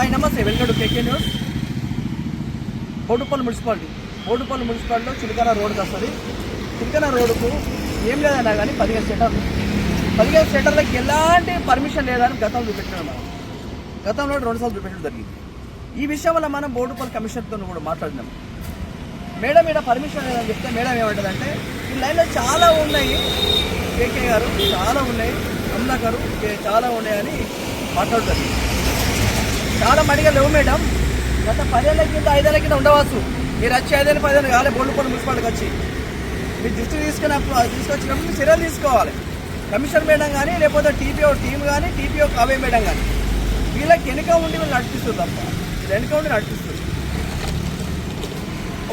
Hi నమస్తే welcome to KK news. Boduppalli municipality. Boduppalli మున్సిపాలిటీలో చిలకన రోడ్డుకి వస్తుంది. చిలకన రోడ్డుకు ఏం లేదన్నా కానీ పదిహేను సెటర్లు. పదిహేను సెటర్లకి ఎలాంటి పర్మిషన్ లేదని గతంలో చూపెట్టడం మనం. గతంలో రెండు సార్లు చూపెట్టడం జరిగింది. ఈ విషయం వల్ల మనం బోడుపల్లి కమిషనర్తో కూడా మాట్లాడినాం. మేడం ఇక్కడ పర్మిషన్ లేదని చెప్తే మేడం ఏమంటుందంటే ఈ లైన్లో చాలా ఉన్నాయి. కేకే గారు చాలా ఉన్నాయి. అమ్లా గారు చాలా ఉన్నాయని మాట్లాడుతారు చాలా మడిగా లేవు మేడం. గత పదేళ్ళ కింద ఐదేళ్ళ కింద ఉండవచ్చు. మీరు వచ్చి ఐదేళ్ళు పదేళ్ళు కాలే బోల్డుపల్లి మున్సిపాలిటీకి వచ్చి. మీరు దృష్టి తీసుకున్నప్పుడు తీసుకొచ్చినప్పుడు మీరు చర్యలు తీసుకోవాలి. కమిషనర్ మేడం కానీ లేకపోతే టీపీఓ టీం కానీ టీపీఓ కావే మేడం కానీ వీళ్ళకి వెనుక ఉండి వీళ్ళు నడిపిస్తుంది తప్ప వెనుక ఉండి నడిపిస్తుంది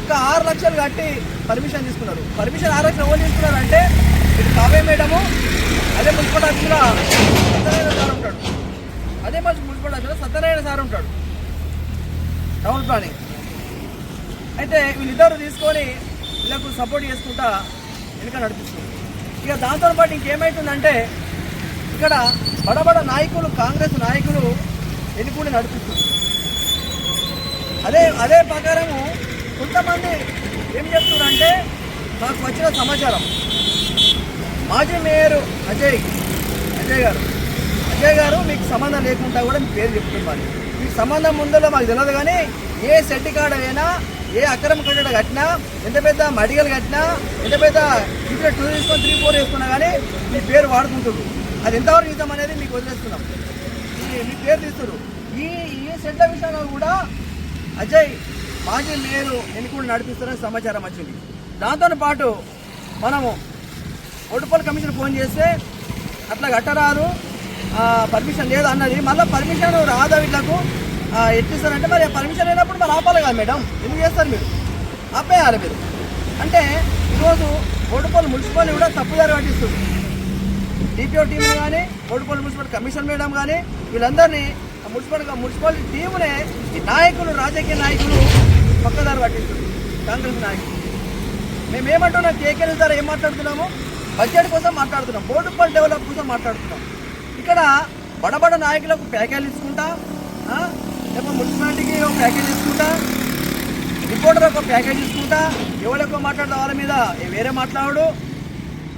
ఒక ఆరు లక్షలు కట్టి పర్మిషన్ తీసుకున్నారు. పర్మిషన్ ఆరు లక్షలు ఎవరు తీసుకున్నారు అంటే ఇటు కావే మేడము అదే మున్సిపల్ కూడా ఉంటాడు. అదే మంచి మున్సిపల్ ఆఫీసులో సత్యనారాయణ సార్ ఉంటాడు. టౌన్ ప్లానింగ్ అయితే వీళ్ళిద్దరు తీసుకొని వీళ్ళకు సపోర్ట్ చేసుకుంటా వెనుక నడిపిస్తుంది ఇక దాంతో పాటు ఇక్కడ బడబడ నాయకులు కాంగ్రెస్ నాయకులు ఎన్నుకుని నడిపిస్తుంది అదే అదే ప్రకారము కొంతమంది ఏం చెప్తున్నారంటే నాకు వచ్చిన సమాచారం. మాజీ మేయర్ అజయ్ అజయ్ గారు. అజయ్ గారు మీకు సంబంధం లేకుండా కూడా మీ పేరు చెప్తున్నారు. మీకు సంబంధం ముందులో మాకు తెలియదు కానీ ఏ సెట్టి కాడ అయినా ఏ అక్రమ కట్టడ కట్టినా ఎంత పెద్ద మడిగలు కట్టినా ఎంత పెద్ద ఇంట్లో టూ తీసుకొని త్రీ ఫోర్ వేసుకున్నా కానీ మీ పేరు వాడుకుంటారు అది ఎంతవరకు ఇద్దాం అనేది మీకు వదిలేస్తున్నాం. మీ పేరు తీస్తారు ఈ ఈ సెట్ల విషయంలో కూడా అజయ్ మాజీ మేయర్ ఎన్నికలు నడిపిస్తారని సమాచారం వచ్చింది. దాంతో పాటు మనము ఓటుపల్లి కమిషన్ ఫోన్ చేస్తే అట్లా కట్టరాదు. పర్మిషన్ లేదు అన్నది. మళ్ళీ పర్మిషన్ రాదా వీళ్ళకు? ఎట్టిస్తారంటే మరి పర్మిషన్ లేనప్పుడు మరి ఆపాలి కదా మేడం. ఎందుకు చేస్తారు మీరు? ఆపేయాలి మీరు. అంటే ఈరోజు ఓడిపోలు మున్సిపాలిటీ కూడా తప్పుదారి పట్టిస్తుంది. డిపిఓ టీం కానీ ఓడిపోలు మున్సిపల్ కమిషన్ మేడం కానీ వీళ్ళందరినీ ఆ మున్సిపల్ మున్సిపాలిటీ టీమునే ఈ నాయకులు రాజకీయ నాయకులు పక్కదారి పట్టిస్తుంది కాంగ్రెస్ నాయకులు. మేము ఏమంటున్నాం కేకేఎల్ ద్వారా ఏం మాట్లాడుతున్నాము? బడ్జెట్ కోసం మాట్లాడుతున్నాం. బోర్డుపల్లి డెవలప్ కోసం మాట్లాడుతున్నాం. ఇక్కడ బడబడ నాయకులకు ప్యాకేజ్ ఇచ్చుకుంటా లేకపోతే మున్సిపాలిటీకి ఒక ప్యాకేజ్ ఇచ్చుకుంటా రిపోర్టర్ ఒక ప్యాకేజ్ ఇచ్చుకుంటా ఎవరు ఎక్కువ మాట్లాడతా వాళ్ళ మీద వేరే మాట్లాడు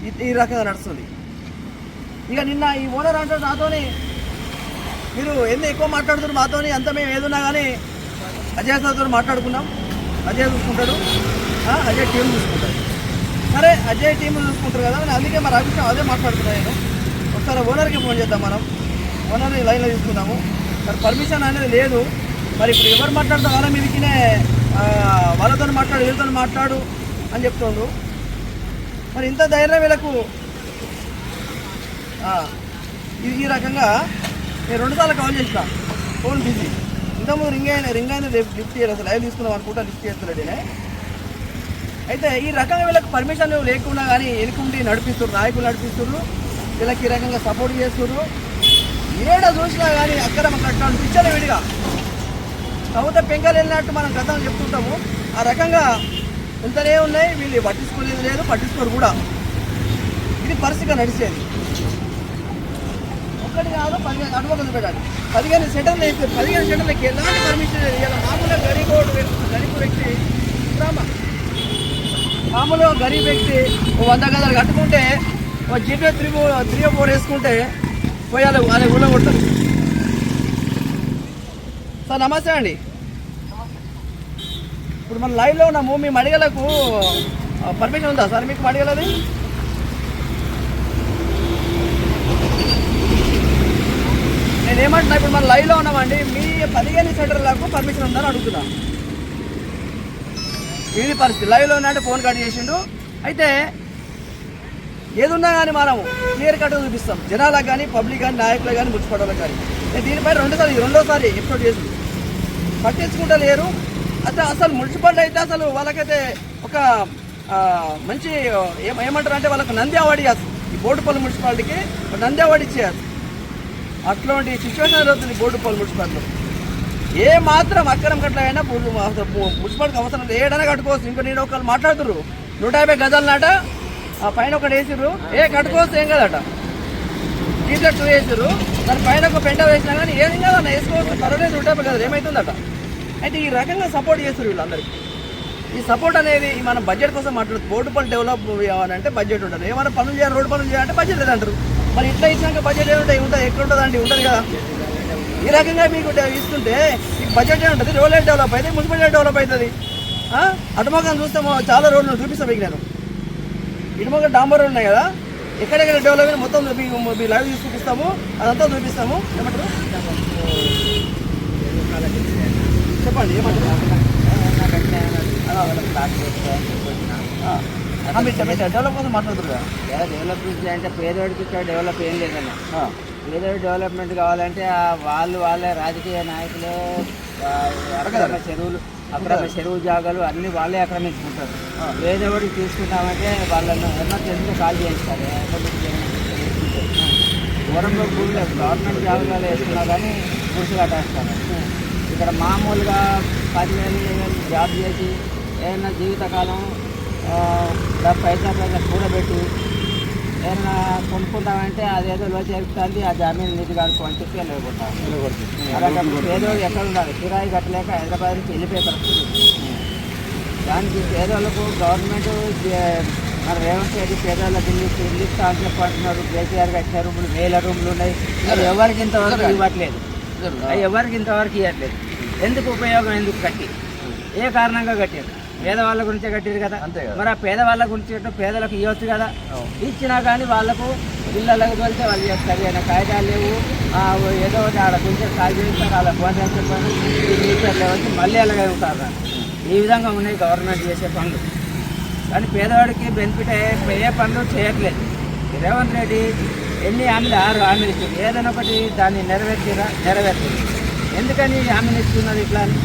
ఈ- ఈ రకంగా నడుస్తుంది. ఇక నిన్న ఈ ఓనర్ అంటారు నాతోని మీరు ఎంత ఎక్కువ మాట్లాడుతున్నారు మాతోని అంత మేము ఏదున్నా కానీ అజయ్ సార్తో మాట్లాడుకున్నాం. అజయ్ చూసుకుంటాడు అజయ్ టీం చూసుకుంటాడు. సరే అజయ్ టీం చూసుకుంటారు కదా అందుకే మరి అభిషేకం అదే మాట్లాడుతున్నాను నేను. ఒకసారి ఓనర్కి ఫోన్ చేద్దాం మనం. ఓనర్ని లైన్లో తీసుకున్నాము మరి పర్మిషన్ అనేది లేదు. మరి ఇప్పుడు ఎవరు మాట్లాడితే వాళ్ళ మీదకినే వాళ్ళతో మాట్లాడు వీళ్ళతో మాట్లాడు అని చెప్తుండ్రు. మరి ఇంత ధైర్యం వీళ్ళకు? ఇది ఈ రకంగా నేను రెండుసార్లు కాల్ చేసిన. Phone busy. ఇంతకుముందు రింగ్ అయిన రింగ్ అయిన రేపు లిఫ్ట్ చేయలేదు. అసలు లైవ్ తీసుకుందాం అనుకుంటా లిఫ్ట్ చేస్తున్నాడు అయితే ఈ రకంగా వీళ్ళకి పర్మిషన్ లేకుండా కానీ ఎనుకుండి నడిపిస్తున్నారు నాయకులు నడిపిస్తున్నారు. వీళ్ళకి ఈ రకంగా సపోర్ట్ చేస్తున్నారు ఏడ చూసినా కానీ అక్కడ అక్రమ కట్టాలు పిచ్చలే విడిగా. కవిత పెంకలు వెళ్ళినట్టు మనం గతంలో చెప్తుంటాము. ఆ రకంగా ఇంతనే ఉన్నాయి. వీళ్ళు పట్టించుకోలేదు లేదు పట్టించుకోరు కూడా. ఇది పరిస్థితిగా నడిచేది. ఒక్కటి కాదు పదిహేను అడుగులు పెట్టాలి. పదిహేను సెటర్లు వేస్తే పదిహేను సెటర్లకి ఎలాంటి పర్మిషన్ లేదు. ఇలా మామూలుగా గరీబ్ వ్యక్తి గరీబ్ వ్యక్తి రామ మామూలుగా గరీబ్ వ్యక్తి వంద గదాలు కట్టుకుంటే జీపే త్రీ త్రీ ఫోర్ వేసుకుంటే పోయాలి వాళ్ళ ఊళ్ళో కొడతారు. సార్ నమస్తే అండి. ఇప్పుడు మన లైవ్లో ఉన్నాము. మీ మడిగలకు పర్మిషన్ ఉందా సార్? మీకు మడిగలది నేను ఏమంటున్నా ఇప్పుడు మన లైవ్లో ఉన్నామండి. మీ పదిహేను సెంటర్లకు పర్మిషన్ ఉందని అడుగుతున్నా. ఇది పరిస్థితి? లైవ్లో ఉన్నట్టు ఫోన్ కట్ చేసిండు. అయితే ఏదున్నా కానీ మనం క్లియర్ కట్ చూపిస్తాం. జనాలకు కానీ పబ్లిక్ కానీ నాయకులకు కానీ ముచ్చిపడాలకు కానీ నేను దీనిపై రెండోసారి రెండోసారి ఎపిసోడ్ చేసి పట్టించుకుంటా లేరు. అయితే అసలు మున్సిపాలిటీ అయితే అసలు వాళ్ళకైతే ఒక మంచి ఏం ఏమంటారు అంటే వాళ్ళకి నంది అవార్డు ఇవ్వచ్చు ఈ బోర్డుపల్లి మున్సిపాలిటీకి ఒక నంది అవార్డు ఇచ్చేయాలి. అట్లాంటి సిచ్యువేషన్ జరుగుతుంది బోర్డుపల్లి మున్సిపాలిటీలో. ఏ మాత్రం అక్రమ కట్లైనా మున్సిపాలిటీకి అవసరం లేదు. ఏడైనా కట్టుకోవచ్చు. ఇంకా నేను ఒకళ్ళు మాట్లాడుతున్నారు. నూట యాభై గజాల నాట ఆ పైన ఒకటి వేసిర్రు. ఏ కట్టుకోవచ్చు ఏం కదట? Teacher two వేసిర్రు. దాని పైన ఒక పెంట వేసినా కానీ ఏం కాదు అన్న వేసుకోవచ్చు పర్వాలేదు ఉంటాయి కదా ఏమవుతుందట అయితే ఈ రకంగా సపోర్ట్ చేస్తారు వీళ్ళందరికీ. ఈ సపోర్ట్ అనేది మన బడ్జెట్ కోసం మాట్లాడుతుంది రోడ్డు పనులు డెవలప్ అవ్వాలంటే బడ్జెట్ ఉండదు ఏమైనా పనులు చేయాలి రోడ్డు పనులు చేయాలంటే బడ్జెట్ లేదంటారు. మరి ఇట్లా ఇచ్చినాక బడ్జెట్ ఏముంటాయి? ఉంటుంది ఎక్కడ ఉంటుంది అండి ఉంటుంది కదా. ఈ రకంగా మీకు ఇస్తుంటే మీకు బడ్జెట్ ఉంటుంది రోడ్ డెవలప్ అయితే మున్సిపాలిటీ డెవలప్ అవుతుంది? ఆ? చూస్తే మా- చాలా రోడ్లు చూపిస్తాం మీకు నేను. ఇటుమొక్క డాంబర్ ఉన్నాయి కదా ఎక్కడెక్కడ డెవలప్ అయినా మొత్తం మీ- మీ లైవ్ తీసి చూపిస్తాము అదంతా చూపిస్తాము. ఏమంటారు? చెప్పండి ఏమంటారు? మీరు చెప్పండి డెవలప్ కోసం మాట్లాడుతున్నారు కదా. డెవలప్మెంట్ అంటే పేదవాడికి ఇక్కడ డెవలప్ ఏం లేదన్న. పేదవాడి డెవలప్మెంట్ కావాలంటే ఆ వాళ్ళు వాళ్ళే రాజకీయ నాయకులు చెరువులు. అక్రమ చెరువు జాగాలు అన్ని వాళ్ళే ఆక్రమించుకుంటారు. ఆ. పేదవాడికి తీసుకుంటామంటే వాళ్ళను ఎమర్జెన్సీగా కాల్ చేస్తారు దూరంలో భూమిలో గవర్నమెంట్ జాగాలు వేస్తున్నా కానీ గుడిసి కట్టేస్తారు. ఇక్కడ మామూలుగా పదివేలు ఇరవై వేలు జాబ్ చేసి ఏదైనా జీవితకాలం పైసా పైసా కూడబెట్టి ఏదైనా కొనుక్కుంటామంటే అదేదో లో చేస్తుంది ఆ జామీన్ నిధి కాదు అని చెప్పి వెళ్ళగొట్టాం అలాంటి పేదోళ్ళు ఎక్కడ ఉండాలి? కిరాయి కట్టలేక హైదరాబాద్ నుంచి వెళ్ళిపోయే పరిస్థితి. దానికి పేదోళ్ళకు గవర్నమెంట్ మన రేవంత్ రెడ్డి పేదోళ్ళకి ఇల్లు ఇల్లు ఇస్తా అని చెప్పి అంటున్నారు కేసీఆర్ కట్టిన రూములు వేల రూములు ఉన్నాయి. ఎవరికి ఇంతవరకు ఇవ్వట్లేదు. ఎవరికి ఇంతవరకు ఇవ్వట్లేదు. ఎందుకు ఉపయోగం? ఎందుకు కట్టి? ఏ కారణంగా కట్టారు? పేదవాళ్ళ గురించే కట్టారు కదా. మరి ఆ పేదవాళ్ళ గురించి ఇవ్వటం పేదలకు ఇవ్వచ్చు కదా? ఇచ్చినా కానీ వాళ్ళకు ఇళ్ళకి వెళ్తే వాళ్ళు చేస్తారు. అయినా కాగితాలు లేవు. ఏదో ఒకటి ఆడ కొంచెం కాల్ చేస్తారు వాళ్ళ ఫోన్ చెప్పారు మళ్ళీ అలాగే ఉంటారు ఈ విధంగా ఉన్నాయి గవర్నమెంట్ చేసే పనులు. కానీ పేదవాడికి బెనిఫిట్ అయ్యే ఏ పనులు చేయట్లేదు. రేవంత్ రెడ్డి ఎన్ని హామీలు ఆరు హామీలు ఇచ్చింది ఏదైనా ఒకటి దాన్ని నెరవేర్చిరా నెరవేర్చింది ఎందుకని హామీలు ఇస్తున్నారు ఇట్లా అని?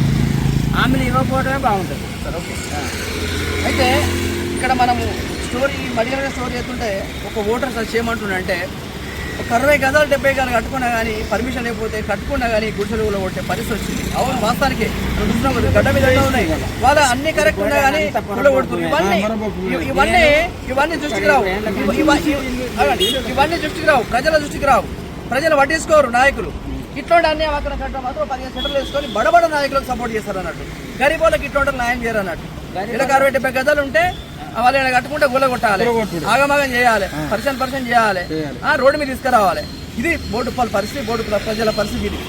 హామీలు ఇవ్వకపోవడమే బాగుంటుంది. సరే ఓకే. అయితే ఇక్కడ మనము స్టోరీ మడిగల స్టోరీ చేస్తుంటే ఒక ఓటర్ సార్ చేయమంటుండే ఒక అరవై గదాలు డెబ్బై గదాలు కట్టుకున్నా కానీ పర్మిషన్ అయిపోతే కట్టుకున్నా కానీ గుడిసెలుగులో కొట్టే పరిస్థితి వచ్చింది. అవును వాస్తవానికి చూస్తున్నాం గడ్డ మీద ఉన్నాయి? వాళ్ళ అన్ని కరెక్ట్ ఉన్నా కానీ గుళ్ళ కొడుతుంది ఇవన్నీ ఇవన్నీ ఇవన్నీ దృష్టికి రావు. ఇవన్నీ దృష్టికి రావు. ప్రజల దృష్టికి రావు. ప్రజలు పట్టించుకోరు నాయకులు. ఇట్లాంటి అన్ని అక్కడ కట్టడం మాత్రం పదిహేను సెంటర్లు వేసుకొని బడబడ నాయకులకు సపోర్ట్ చేస్తారు అన్నట్టు. గరీబ్ వాళ్ళకి ఇట్లాంటి న్యాయం చేయరు అన్నట్టు. ఇలా అరవై డెబ్బై గదాలు ఉంటే వాళ్ళు ఈడ కట్టుకుంటే గుల్ల కొట్టాలి. ఆగమాగం చేయాలి. పర్సెంట్ పర్సెంట్ చేయాలి. ఆ, రోడ్డు మీద తీసుకురావాలి. ఇది బోర్డు పల్ల పరిస్థితి బోర్డు ప్ర- ప్రజల పరిస్థితి ఇది.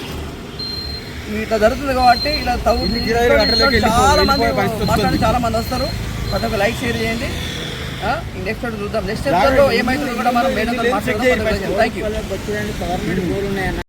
ఇట్లా జరుగుతుంది కాబట్టి ఇలా తవ్వు చాలా మంది మాట్లాడి చాలా మంది వస్తారు. ప్రతి ఒక్క లైక్ షేర్ చేయండి. నెక్స్ట్ చూద్దాం. నెక్స్ట్ ఏమైతుందో కూడా మనం థ్యాంక్ యూ గోలు ఉన్నాయన్న